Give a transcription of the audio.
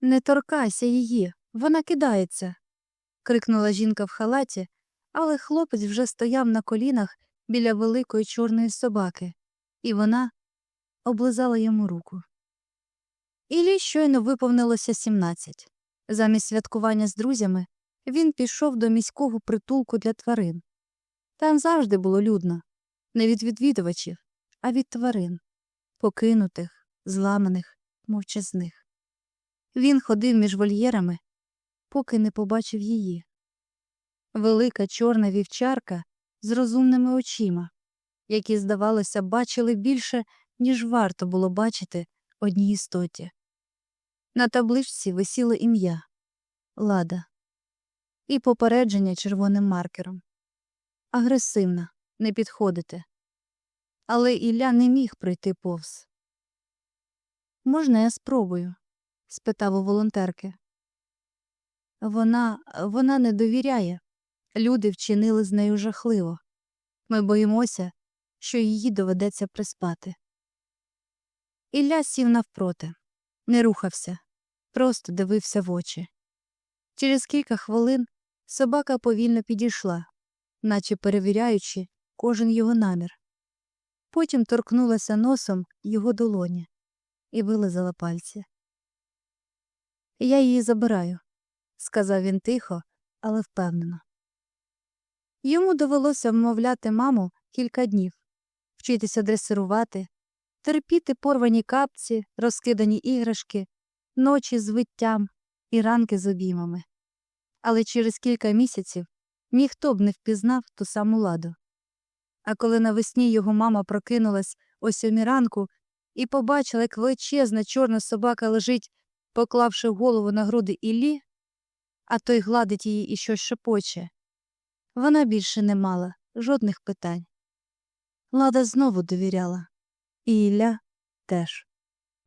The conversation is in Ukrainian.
Не торкайся її, вона кидається. крикнула жінка в халаті, але хлопець вже стояв на колінах біля великої чорної собаки, і вона облизала йому руку. Іллі щойно виповнилося 17. Замість святкування з друзями він пішов до міського притулку для тварин. Там завжди було людно, не від відвідувачів, а від тварин, покинутих, зламаних, мовчазних. Він ходив між вольєрами, поки не побачив її. Велика чорна вівчарка з розумними очима, які, здавалося, бачили більше, ніж варто було бачити одній істоті. На табличці висіло ім'я Лада і попередження червоним маркером. Агресивна, не підходити. Але Ілля не міг пройти повз. Можна я спробую? Спитав у волонтерки. Вона, вона не довіряє. Люди вчинили з нею жахливо. Ми боїмося, що її доведеться приспати. Ілля сів навпроти, не рухався, просто дивився в очі. Через кілька хвилин собака повільно підійшла, наче перевіряючи кожен його намір. Потім торкнулася носом його долоні і вилизала пальці. Я її забираю, сказав він тихо, але впевнено. Йому довелося вмовляти маму кілька днів, вчитися дресирувати, терпіти порвані капці, розкидані іграшки, ночі з виттям і ранки з обіймами. Але через кілька місяців ніхто б не впізнав ту саму ладу. А коли навесні його мама прокинулась о сьомій ранку і побачила, як величезна чорна собака лежить, поклавши голову на груди Іллі, а той гладить її і щось шепоче, вона більше не мала жодних питань. Лада знову довіряла, і Ілля теж.